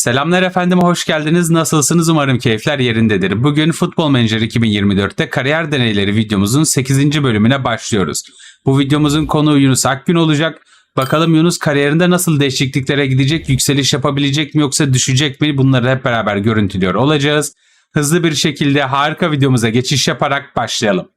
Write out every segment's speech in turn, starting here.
Selamlar efendim, hoş geldiniz. Nasılsınız? Umarım keyifler yerindedir. Bugün Futbol Manager 2024'te kariyer deneyleri videomuzun 8. bölümüne başlıyoruz. Bu videomuzun konuğu Yunus Akgün olacak. Bakalım Yunus kariyerinde nasıl değişikliklere gidecek, yükseliş yapabilecek mi yoksa düşecek mi? Bunları hep beraber görüntülüyor olacağız. Hızlı bir şekilde harika videomuza geçiş yaparak başlayalım.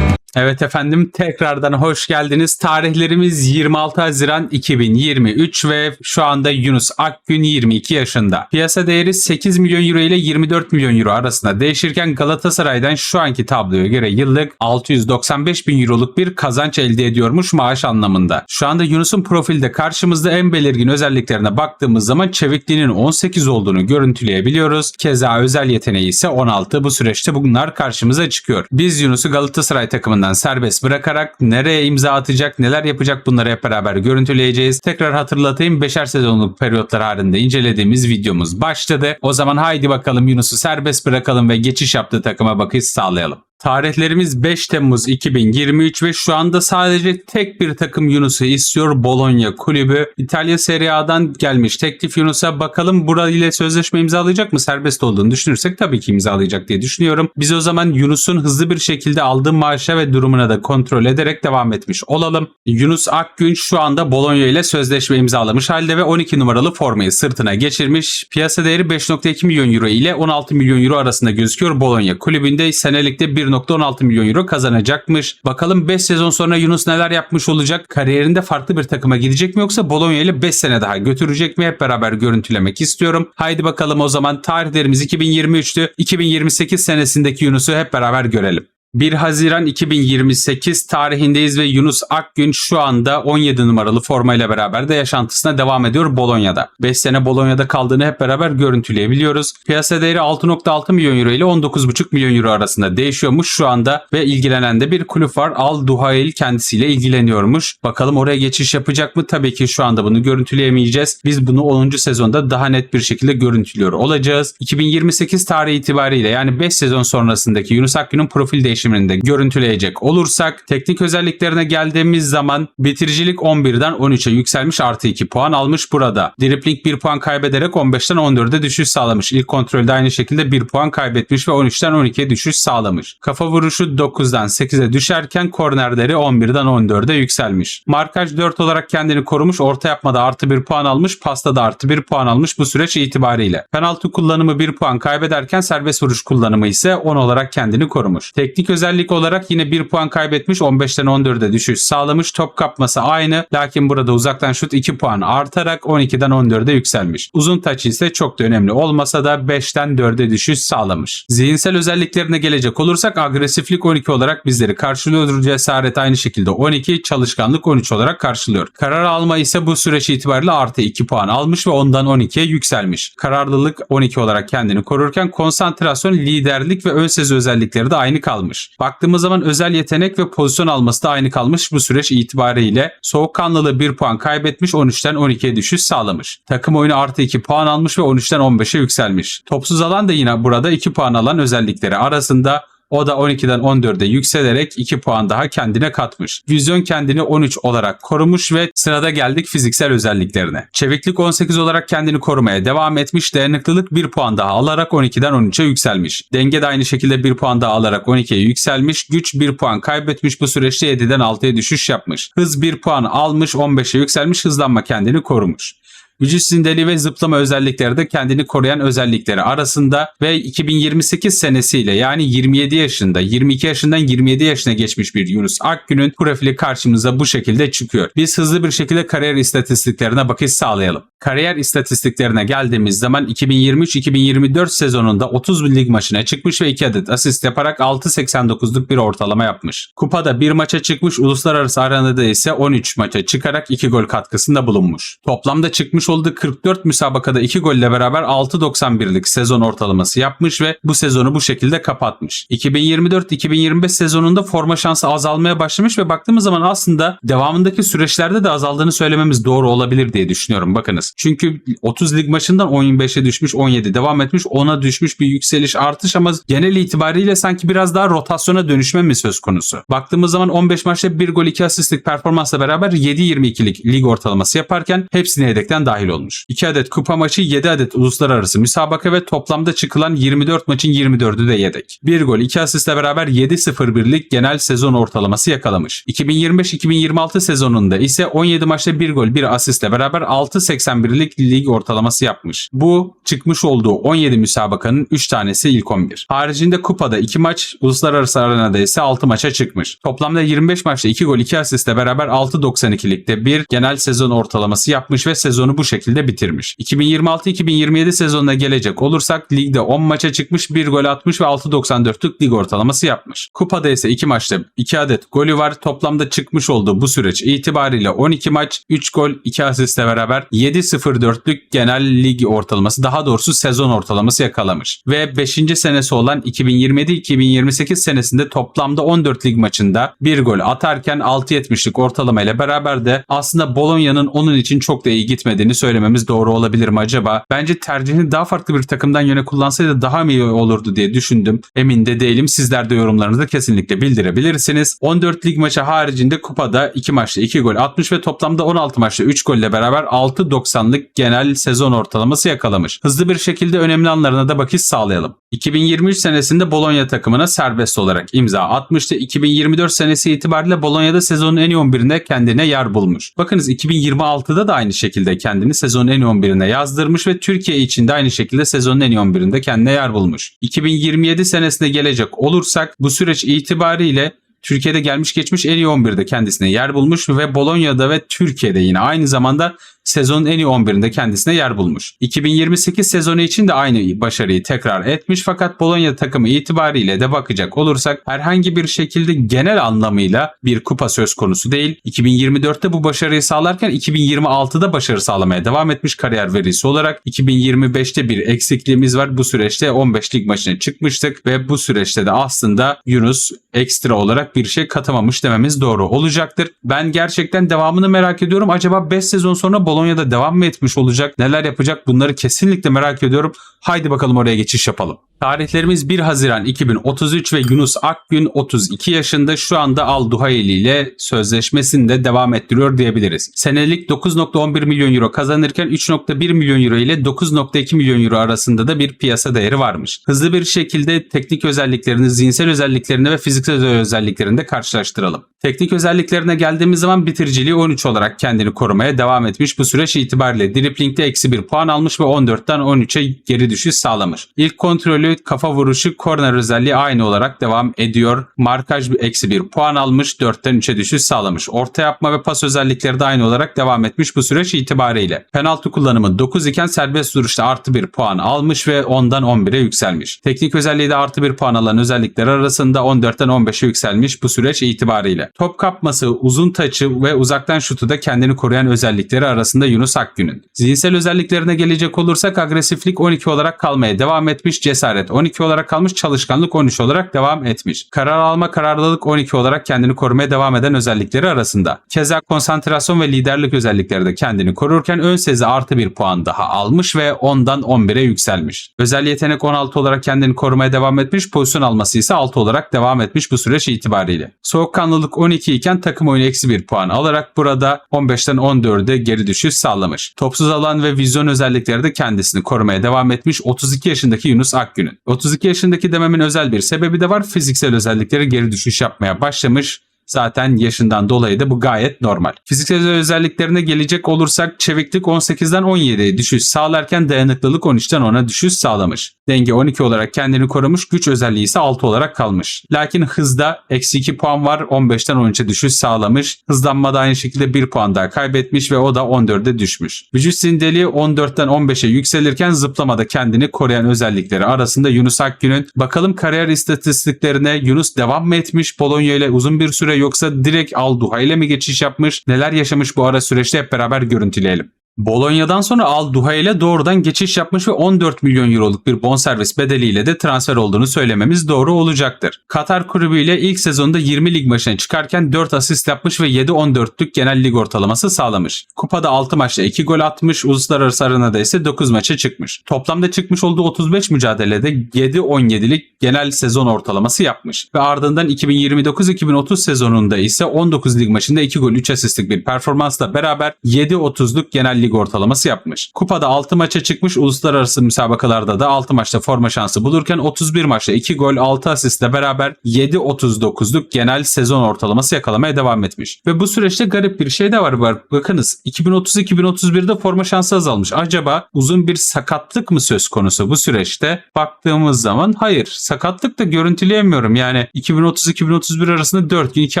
Evet efendim tekrardan hoş geldiniz. Tarihlerimiz 26 Haziran 2023 ve şu anda Yunus Akgün 22 yaşında. Piyasa değeri 8 milyon euro ile 24 milyon euro arasında değişirken Galatasaray'dan şu anki tabloya göre yıllık 695 bin euroluk bir kazanç elde ediyormuş maaş anlamında. Şu anda Yunus'un profilde karşımızda en belirgin özelliklerine baktığımız zaman çevikliğinin 18 olduğunu görüntüleyebiliyoruz. Keza özel yeteneği ise 16. Bu süreçte bunlar karşımıza çıkıyor. Biz Yunus'u Galatasaray takımından serbest bırakarak nereye imza atacak, neler yapacak bunları hep beraber görüntüleyeceğiz. Tekrar hatırlatayım 5'er sezonluk periyotlar halinde incelediğimiz videomuz başladı. O zaman haydi bakalım Yunus'u serbest bırakalım ve geçiş yaptığı takıma bakış sağlayalım. Tarihlerimiz 5 Temmuz 2023 ve şu anda sadece tek bir takım Yunus'u istiyor Bologna kulübü. İtalya Serie A'dan gelmiş teklif Yunus'a bakalım burayla sözleşme imzalayacak mı? Serbest olduğunu düşünürsek tabii ki imzalayacak diye düşünüyorum. Biz o zaman Yunus'un hızlı bir şekilde aldığı maaşa ve durumuna da kontrol ederek devam etmiş olalım. Yunus Akgün şu anda Bologna ile sözleşme imzalamış halde ve 12 numaralı formayı sırtına geçirmiş. Piyasa değeri 5.2 milyon euro ile 16 milyon euro arasında gözüküyor Bologna kulübünde senelikte 1 1.16 milyon euro kazanacakmış. Bakalım 5 sezon sonra Yunus neler yapmış olacak? Kariyerinde farklı bir takıma gidecek mi yoksa Bologna ile 5 sene daha götürecek mi? Hep beraber görüntülemek istiyorum. Haydi bakalım o zaman tarihlerimiz 2023'tü. 2028 senesindeki Yunus'u hep beraber görelim. 1 Haziran 2028 tarihindeyiz ve Yunus Akgün şu anda 17 numaralı formayla beraber de yaşantısına devam ediyor Bolonya'da. 5 sene Bolonya'da kaldığını hep beraber görüntüleyebiliyoruz. Piyasa değeri 6.6 milyon euro ile 19.5 milyon euro arasında değişiyormuş şu anda ve ilgilenen de bir kulüp var. Al Duhail kendisiyle ilgileniyormuş. Bakalım oraya geçiş yapacak mı? Tabii ki şu anda bunu görüntüleyemeyeceğiz. Biz bunu 10. sezonda daha net bir şekilde görüntülüyor olacağız. 2028 tarihi itibariyle yani 5 sezon sonrasındaki Yunus Akgün'ün profil değişiminde görüntüleyecek olursak teknik özelliklerine geldiğimiz zaman bitiricilik 11'den 13'e yükselmiş artı 2 puan almış burada. Dripling 1 puan kaybederek 15'ten 14'e düşüş sağlamış. İlk kontrolde aynı şekilde 1 puan kaybetmiş ve 13'ten 12'ye düşüş sağlamış. Kafa vuruşu 9'dan 8'e düşerken kornerleri 11'den 14'e yükselmiş. Markaj 4 olarak kendini korumuş. Orta yapmada artı 1 puan almış. Pastada artı 1 puan almış bu süreç itibariyle. Penaltı kullanımı 1 puan kaybederken serbest vuruş kullanımı ise 10 olarak kendini korumuş. Teknik özellik olarak yine 1 puan kaybetmiş 15'ten 14'e düşüş sağlamış. Top kapması aynı lakin burada uzaktan şut 2 puan artarak 12'den 14'e yükselmiş. Uzun taç ise çok da önemli olmasa da 5'ten 4'e düşüş sağlamış. Zihinsel özelliklerine gelecek olursak agresiflik 12 olarak bizleri karşılıyor. Cesaret aynı şekilde 12, çalışkanlık 13 olarak karşılıyor. Karar alma ise bu süreç itibariyle artı 2 puan almış ve ondan 12'ye yükselmiş. Kararlılık 12 olarak kendini korurken konsantrasyon, liderlik ve ön sezi özellikleri de aynı kalmış. Baktığımız zaman özel yetenek ve pozisyon alması da aynı kalmış bu süreç itibariyle. Soğukkanlılığı 1 puan kaybetmiş 13'ten 12'ye düşüş sağlamış. Takım oyunu artı 2 puan almış ve 13'ten 15'e yükselmiş. Topsuz alan da yine burada 2 puan alan özellikleri arasında o da 12'den 14'e yükselerek 2 puan daha kendine katmış. Vizyon kendini 13 olarak korumuş ve sırada geldik fiziksel özelliklerine. Çeviklik 18 olarak kendini korumaya devam etmiş. Dayanıklılık 1 puan daha alarak 12'den 13'e yükselmiş. Denge de aynı şekilde 1 puan daha alarak 12'ye yükselmiş. Güç 1 puan kaybetmiş bu süreçte 7'den 6'ya düşüş yapmış. Hız 1 puan almış 15'e yükselmiş. Hızlanma kendini korumuş. Vücut zindeliği ve zıplama özellikleri de kendini koruyan özellikleri arasında ve 2028 senesiyle yani 27 yaşında 22 yaşından 27 yaşına geçmiş bir Yunus Akgün'ün profili karşımıza bu şekilde çıkıyor. Biz hızlı bir şekilde kariyer istatistiklerine bakış sağlayalım. Kariyer istatistiklerine geldiğimiz zaman 2023-2024 sezonunda 30 lig maçına çıkmış ve 2 adet asist yaparak 6.89'luk bir ortalama yapmış. Kupada bir maça çıkmış, uluslararası arenada ise 13 maça çıkarak 2 gol katkısında bulunmuş. Toplamda çıkmış olduğu 44 müsabakada 2 golle beraber 6.91'lik sezon ortalaması yapmış ve bu sezonu bu şekilde kapatmış. 2024-2025 sezonunda forma şansı azalmaya başlamış ve baktığımız zaman aslında devamındaki süreçlerde de azaldığını söylememiz doğru olabilir diye düşünüyorum. Bakınız. Çünkü 30 lig maçından 15'e düşmüş, 17 devam etmiş, 10'a düşmüş bir yükseliş artış ama genel itibariyle sanki biraz daha rotasyona dönüşme mi söz konusu? Baktığımız zaman 15 maçta 1 gol 2 asistlik performansla beraber 7-22'lik lig ortalaması yaparken hepsine yedekten dahil olmuş. 2 adet kupa maçı 7 adet uluslararası müsabaka ve toplamda çıkılan 24 maçın 24'ü de yedek. 1 gol 2 asistle beraber 7-0-1'lik genel sezon ortalaması yakalamış. 2025-2026 sezonunda ise 17 maçta 1 gol 1 asistle beraber 6-81'lik lig ortalaması yapmış. Bu çıkmış olduğu 17 müsabakanın 3 tanesi ilk 11. Haricinde kupada 2 maç, uluslararası arenada ise 6 maça çıkmış. Toplamda 25 maçta 2 gol 2 asistle beraber 6.92'likte bir genel sezon ortalaması yapmış ve sezonu bu şekilde bitirmiş. 2026-2027 sezonuna gelecek olursak ligde 10 maça çıkmış 1 gol atmış ve 6.94'lük lig ortalaması yapmış. Kupada ise 2 maçta 2 adet golü var. Toplamda çıkmış olduğu bu süreç itibariyle 12 maç 3 gol 2 asistle beraber 7.04'lük genel lig ortalaması daha doğrusu sezon ortalaması yakalamış. Ve 5. senesi olan 2027-2028 senesinde toplamda 14 lig maçında 1 gol atarken 6.70'lik ortalama ile beraber de aslında Bolonya'nın onun için çok da iyi gitmediğini söylememiz doğru olabilir mi acaba? Bence tercihini daha farklı bir takımdan yöne kullansaydı daha mı iyi olurdu diye düşündüm. Emin de değilim. Sizler de yorumlarınızı kesinlikle bildirebilirsiniz. 14 lig maçı haricinde kupada 2 maçta 2 gol atmış ve toplamda 16 maçta 3 golle beraber 6.90'lık genel sezon ortalaması yakalamış. Hızlı bir şekilde önemli anlarına da bakış sağlayalım. 2023 senesinde Bologna takımına serbest olarak imza atmıştı. 2024 senesi itibariyle Bologna'da sezonun en iyi 11'inde kendine yer bulmuş. Bakınız 2026'da da aynı şekilde kendini sezonun en iyi 11'ine yazdırmış ve Türkiye için de aynı şekilde sezonun en iyi 11'inde kendine yer bulmuş. 2027 senesine gelecek olursak bu süreç itibariyle Türkiye'de gelmiş geçmiş en iyi 11'de kendisine yer bulmuş ve Bolonya'da ve Türkiye'de yine aynı zamanda sezonun en iyi 11'inde kendisine yer bulmuş. 2028 sezonu için de aynı başarıyı tekrar etmiş fakat Bologna takımı itibariyle de bakacak olursak herhangi bir şekilde genel anlamıyla bir kupa söz konusu değil. 2024'te bu başarıyı sağlarken 2026'da başarı sağlamaya devam etmiş kariyer verisi olarak. 2025'te bir eksikliğimiz var. Bu süreçte 15 lig maçına çıkmıştık ve bu süreçte de aslında Yunus ekstra olarak bir şey katamamış dememiz doğru olacaktır. Ben gerçekten devamını merak ediyorum. Acaba 5 sezon sonra Bolonya'da devam mı etmiş olacak? Neler yapacak? Bunları kesinlikle merak ediyorum. Haydi bakalım oraya geçiş yapalım. Tarihlerimiz 1 Haziran 2033 ve Yunus Akgün 32 yaşında şu anda Al Duhaili ile sözleşmesini de devam ettiriyor diyebiliriz. Senelik 9.11 milyon euro kazanırken 3.1 milyon euro ile 9.2 milyon euro arasında da bir piyasa değeri varmış. Hızlı bir şekilde teknik özelliklerini, zihinsel özelliklerini ve fiziksel özelliklerini de karşılaştıralım. Teknik özelliklerine geldiğimiz zaman bitiriciliği 13 olarak kendini korumaya devam etmiş. Bu süreç itibariyle driplingde eksi 1 puan almış ve 14'ten 13'e geri düşüş sağlamış. İlk kontrolü, kafa vuruşu, korner özelliği aynı olarak devam ediyor. Markaj eksi 1 puan almış, 4'ten 3'e düşüş sağlamış. Orta yapma ve pas özellikleri de aynı olarak devam etmiş bu süreç itibariyle. Penaltı kullanımı 9 iken serbest duruşta artı 1 puan almış ve 10'dan 11'e yükselmiş. Teknik özelliği de artı 1 puan alan özellikler arasında 14'ten 15'e yükselmiş bu süreç itibariyle. Top kapması, uzun taçı ve uzaktan şutu da kendini koruyan özellikleri arasında Yunus Akgün'ün. Zihinsel özelliklerine gelecek olursak agresiflik 12 olarak kalmaya devam etmiş, cesaret 12 olarak kalmış, çalışkanlık 13 olarak devam etmiş. Karar alma kararlılık 12 olarak kendini korumaya devam eden özellikleri arasında. Keza konsantrasyon ve liderlik özellikleri de kendini korurken ön sezi artı bir puan daha almış ve 10'dan 11'e yükselmiş. Özel yetenek 16 olarak kendini korumaya devam etmiş, pozisyon alması ise 6 olarak devam etmiş bu süreç itibariyle. Soğukkanlılık 12 iken takım oyunu eksi 1 puan alarak burada 15'ten 14'e geri düşüş sağlamış. Topsuz alan ve vizyon özellikleri de kendisini korumaya devam etmiş 32 yaşındaki Yunus Akgün'ün. 32 yaşındaki dememin özel bir sebebi de var. Fiziksel özellikleri geri düşüş yapmaya başlamış. Zaten yaşından dolayı da bu gayet normal. Fiziksel özelliklerine gelecek olursak çeviklik 18'den 17'ye düşüş sağlarken dayanıklılık 13'ten 10'a düşüş sağlamış. Denge 12 olarak kendini korumuş, güç özelliği ise 6 olarak kalmış. Lakin hızda eksi 2 puan var, 15'ten 13'e düşüş sağlamış. Hızlanmada aynı şekilde 1 puan daha kaybetmiş ve o da 14'e düşmüş. Vücut zindeliği 14'ten 15'e yükselirken zıplamada kendini koruyan özellikleri arasında Yunus Akgün'ün bakalım kariyer istatistiklerine Yunus devam mı etmiş Polonya ile uzun bir süre yoksa direkt Alduha ile mi geçiş yapmış? Neler yaşamış bu ara süreçte hep beraber görüntüleyelim. Bolonya'dan sonra Al Duhay ile doğrudan geçiş yapmış ve 14 milyon euroluk bir bonservis bedeliyle de transfer olduğunu söylememiz doğru olacaktır. Katar kulübüyle ilk sezonda 20 lig maçına çıkarken 4 asist yapmış ve 7-14'lük genel lig ortalaması sağlamış. Kupada 6 maçta 2 gol atmış, uluslararası arenada ise 9 maça çıkmış. Toplamda çıkmış olduğu 35 mücadelede 7-17'lik genel sezon ortalaması yapmış. Ve ardından 2029-2030 sezonunda ise 19 lig maçında 2 gol 3 asistlik bir performansla beraber 7-30'luk genel lig ortalaması yapmış. Kupada 6 maça çıkmış, uluslararası müsabakalarda da 6 maçta forma şansı bulurken 31 maçta 2 gol 6 asistle beraber 7-39'luk genel sezon ortalaması yakalamaya devam etmiş. Ve bu süreçte garip bir şey de var. Bakınız 2030-2031'de forma şansı azalmış. Acaba uzun bir sakatlık mı söz konusu bu süreçte? Baktığımız zaman hayır. Sakatlık da görüntüleyemiyorum. Yani 2030-2031 arasında 4 gün 2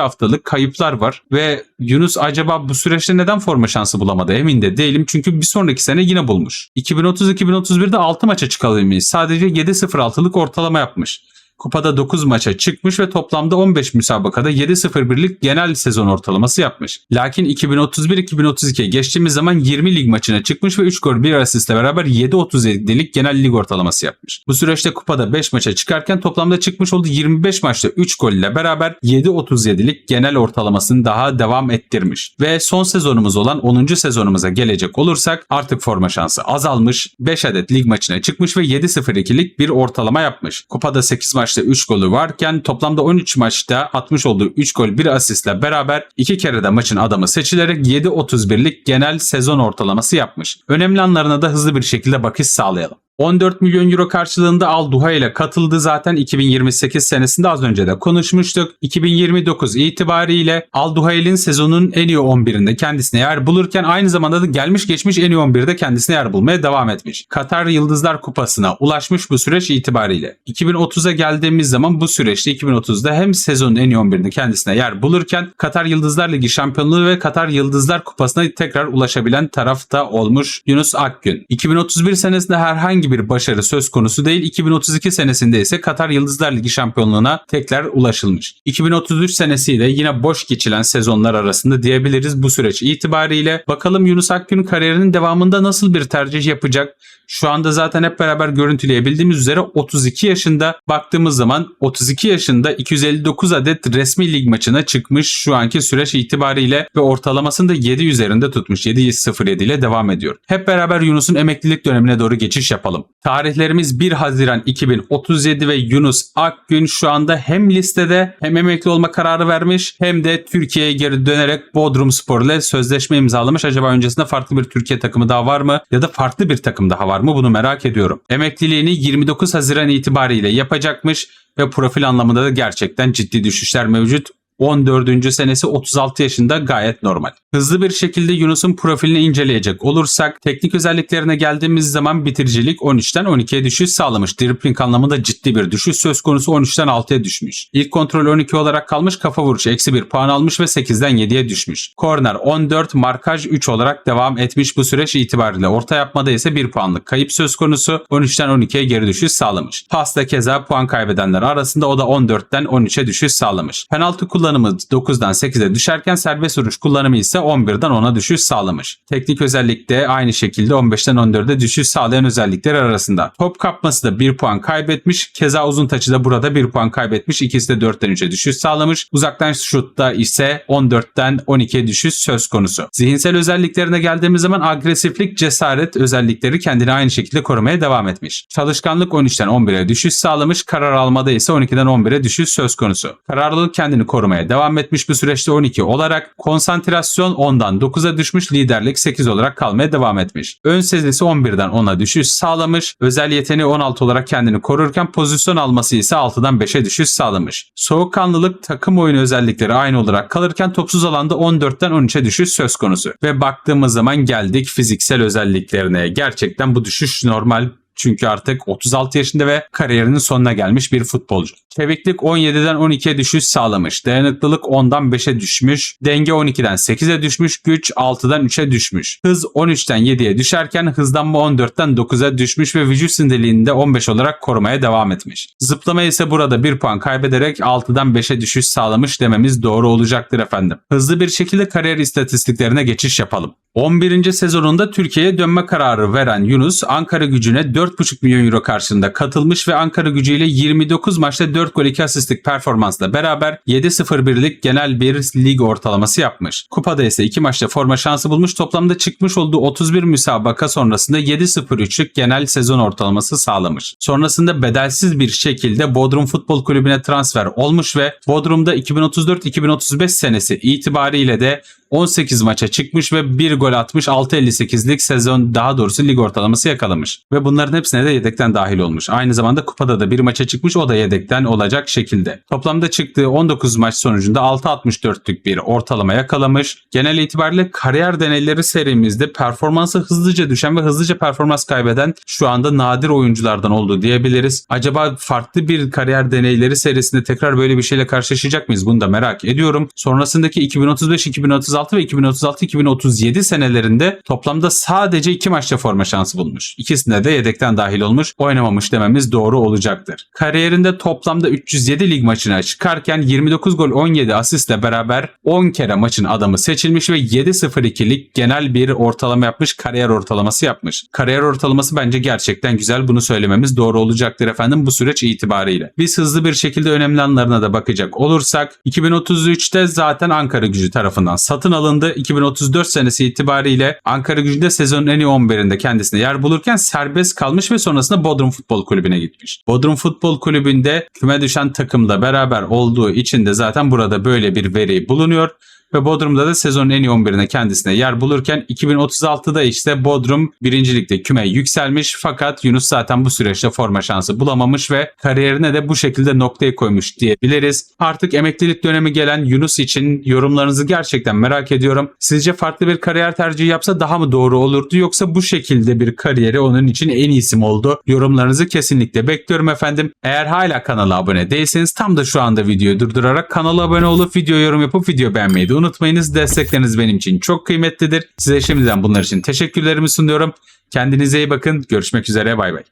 haftalık kayıplar var. Ve Yunus acaba bu süreçte neden forma şansı bulamadı? Emin de değilim. Çünkü bir sonraki sene yine bulmuş. 2030-2031'de 6 maça çıkabilmiş. Sadece 7-0-6'lık ortalama yapmış. Kupada 9 maça çıkmış ve toplamda 15 müsabakada 7-0-1'lik genel sezon ortalaması yapmış. Lakin 2031-2032'ye geçtiğimiz zaman 20 lig maçına çıkmış ve 3 gol 1 asistle beraber 7-37'lik genel lig ortalaması yapmış. Bu süreçte kupada 5 maça çıkarken toplamda çıkmış olduğu 25 maçta 3 gol ile beraber 7-37'lik genel ortalamasını daha devam ettirmiş. Ve son sezonumuz olan 10. sezonumuza gelecek olursak artık forma şansı azalmış. 5 adet lig maçına çıkmış ve 7-0-2'lik bir ortalama yapmış. Kupada 8 maç maçta 3 golü varken toplamda 13 maçta atmış olduğu 3 gol 1 asistle beraber 2 kere de maçın adamı seçilerek 7.31'lik genel sezon ortalaması yapmış. Önemli anlarına da hızlı bir şekilde bakış sağlayalım. 14 milyon euro karşılığında Al Duha ile katıldı zaten 2028 senesinde az önce de konuşmuştuk. 2029 itibariyle Al Duhail'in sezonun en iyi 11'inde kendisine yer bulurken aynı zamanda da gelmiş geçmiş en iyi 11'de kendisine yer bulmaya devam etmiş. Katar Yıldızlar Kupası'na ulaşmış bu süreç itibariyle. 2030'a geldiğimiz zaman bu süreçte 2030'da hem sezonun en iyi 11'inde kendisine yer bulurken Katar Yıldızlar Ligi şampiyonluğu ve Katar Yıldızlar Kupası'na tekrar ulaşabilen tarafta olmuş Yunus Akgün. 2031 senesinde herhangi bir başarı söz konusu değil. 2032 senesinde ise Katar Yıldızlar Ligi şampiyonluğuna tekrar ulaşılmış. 2033 senesiyle yine boş geçilen sezonlar arasında diyebiliriz bu süreç itibariyle. Bakalım Yunus Akgün kariyerinin devamında nasıl bir tercih yapacak? Şu anda zaten hep beraber görüntüleyebildiğimiz üzere 32 yaşında baktığımız zaman 32 yaşında 259 adet resmi lig maçına çıkmış şu anki süreç itibariyle ve ortalamasını da 7 üzerinde tutmuş. 7.07 ile devam ediyor. Hep beraber Yunus'un emeklilik dönemine doğru geçiş yapalım. Tarihlerimiz 1 Haziran 2037 ve Yunus Akgün şu anda hem listede hem emekli olma kararı vermiş hem de Türkiye'ye geri dönerek Bodrum Spor ile sözleşme imzalamış. Acaba öncesinde farklı bir Türkiye takımı daha var mı? Ya da farklı bir takım daha var mı? Bunu merak ediyorum. Emekliliğini 29 Haziran itibariyle yapacakmış ve profil anlamında da gerçekten ciddi düşüşler mevcut. 14. senesi 36 yaşında gayet normal. Hızlı bir şekilde Yunus'un profilini inceleyecek olursak teknik özelliklerine geldiğimiz zaman bitiricilik 13'ten 12'ye düşüş sağlamış. Dribbling anlamında ciddi bir düşüş söz konusu 13'ten 6'ya düşmüş. İlk kontrol 12 olarak kalmış kafa vuruşu eksi 1 puan almış ve 8'den 7'ye düşmüş. Korner 14 markaj 3 olarak devam etmiş bu süreç itibariyle. Orta yapmada ise 1 puanlık kayıp söz konusu 13'ten 12'ye geri düşüş sağlamış. Pasta keza puan kaybedenler arasında o da 14'ten 13'e düşüş sağlamış. Penaltı kullanımı 9'dan 8'e düşerken serbest vuruş kullanımı ise 11'den 10'a düşüş sağlamış. Teknik özellikte aynı şekilde 15'ten 14'e düşüş sağlayan özellikler arasında. Top kapması da 1 puan kaybetmiş. Keza uzun taçı da burada 1 puan kaybetmiş. İkisi de 4'ten 3'e düşüş sağlamış. Uzaktan şutta ise 14'ten 12'ye düşüş söz konusu. Zihinsel özelliklerine geldiğimiz zaman agresiflik, cesaret özellikleri kendini aynı şekilde korumaya devam etmiş. Çalışkanlık 13'ten 11'e düşüş sağlamış. Karar almada ise 12'den 11'e düşüş söz konusu. Kararlılık kendini korumaya devam etmiş bu süreçte 12 olarak. Konsantrasyon 10'dan 9'a düşmüş, liderlik 8 olarak kalmaya devam etmiş. Ön sezisi 11'den 10'a düşüş sağlamış. Özel yeteneği 16 olarak kendini korurken pozisyon alması ise 6'dan 5'e düşüş sağlamış. Soğukkanlılık takım oyunu özellikleri aynı olarak kalırken topsuz alanda 14'ten 13'e düşüş söz konusu. Ve baktığımız zaman geldik fiziksel özelliklerine. Gerçekten bu düşüş normal çünkü artık 36 yaşında ve kariyerinin sonuna gelmiş bir futbolcu. Çeviklik 17'den 12'ye düşüş sağlamış. Dayanıklılık 10'dan 5'e düşmüş. Denge 12'den 8'e düşmüş. Güç 6'dan 3'e düşmüş. Hız 13'ten 7'ye düşerken hızlanma 14'ten 9'a düşmüş ve vücut sindirliğini de 15 olarak korumaya devam etmiş. Zıplama ise burada 1 puan kaybederek 6'dan 5'e düşüş sağlamış dememiz doğru olacaktır efendim. Hızlı bir şekilde kariyer istatistiklerine geçiş yapalım. 11. sezonunda Türkiye'ye dönme kararı veren Yunus Ankara gücüne 4,5 milyon euro karşılığında katılmış ve Ankara gücüyle 29 maçta 4 gol 2 asistlik performansla beraber 7-0-1'lik genel bir lig ortalaması yapmış. Kupada ise 2 maçta forma şansı bulmuş toplamda çıkmış olduğu 31 müsabaka sonrasında 7-0-3'lük genel sezon ortalaması sağlamış. Sonrasında bedelsiz bir şekilde Bodrum Futbol Kulübü'ne transfer olmuş ve Bodrum'da 2034-2035 senesi itibariyle de 18 maça çıkmış ve 1 gol atmış 6.58'lik sezon daha doğrusu lig ortalaması yakalamış. Ve bunların hepsine de yedekten dahil olmuş. Aynı zamanda kupada da bir maça çıkmış o da yedekten olacak şekilde. Toplamda çıktığı 19 maç sonucunda 6.64'lük bir ortalama yakalamış. Genel itibariyle kariyer deneyleri serimizde performansı hızlıca düşen ve hızlıca performans kaybeden şu anda nadir oyunculardan olduğu diyebiliriz. Acaba farklı bir kariyer deneyleri serisinde tekrar böyle bir şeyle karşılaşacak mıyız? Bunu da merak ediyorum. Sonrasındaki 2035-2036 ve 2036-2037 senelerinde toplamda sadece 2 maçta forma şansı bulmuş. İkisinde de yedekten dahil olmuş, oynamamış dememiz doğru olacaktır. Kariyerinde toplamda 307 lig maçına çıkarken 29 gol 17 asistle beraber 10 kere maçın adamı seçilmiş ve 7-0-2'lik genel bir ortalama yapmış, kariyer ortalaması yapmış. Kariyer ortalaması bence gerçekten güzel. Bunu söylememiz doğru olacaktır efendim bu süreç itibariyle. Biz hızlı bir şekilde önemli anlarına da bakacak olursak 2033'te zaten Ankara gücü tarafından satın alındı. 2034 senesi itibariyle Ankara gücünde sezonun en iyi 11'inde kendisine yer bulurken serbest kalmış ve sonrasında Bodrum Futbol Kulübü'ne gitmiş. Bodrum Futbol Kulübü'nde küme düşen takımla beraber olduğu için de zaten burada böyle bir veri bulunuyor ve Bodrum'da da sezonun en iyi 11'ine kendisine yer bulurken 2036'da işte Bodrum birincilikte küme yükselmiş fakat Yunus zaten bu süreçte forma şansı bulamamış ve kariyerine de bu şekilde noktaya koymuş diyebiliriz. Artık emeklilik dönemi gelen Yunus için yorumlarınızı gerçekten merak ediyorum. Sizce farklı bir kariyer tercihi yapsa daha mı doğru olurdu yoksa bu şekilde bir kariyeri onun için en iyisi mi oldu? Yorumlarınızı kesinlikle bekliyorum efendim. Eğer hala kanala abone değilseniz tam da şu anda videoyu durdurarak kanala abone olup video yorum yapıp video beğenmeyi de unutmayınız. Destekleriniz benim için çok kıymetlidir. Size şimdiden bunlar için teşekkürlerimi sunuyorum. Kendinize iyi bakın. Görüşmek üzere. Bay bay.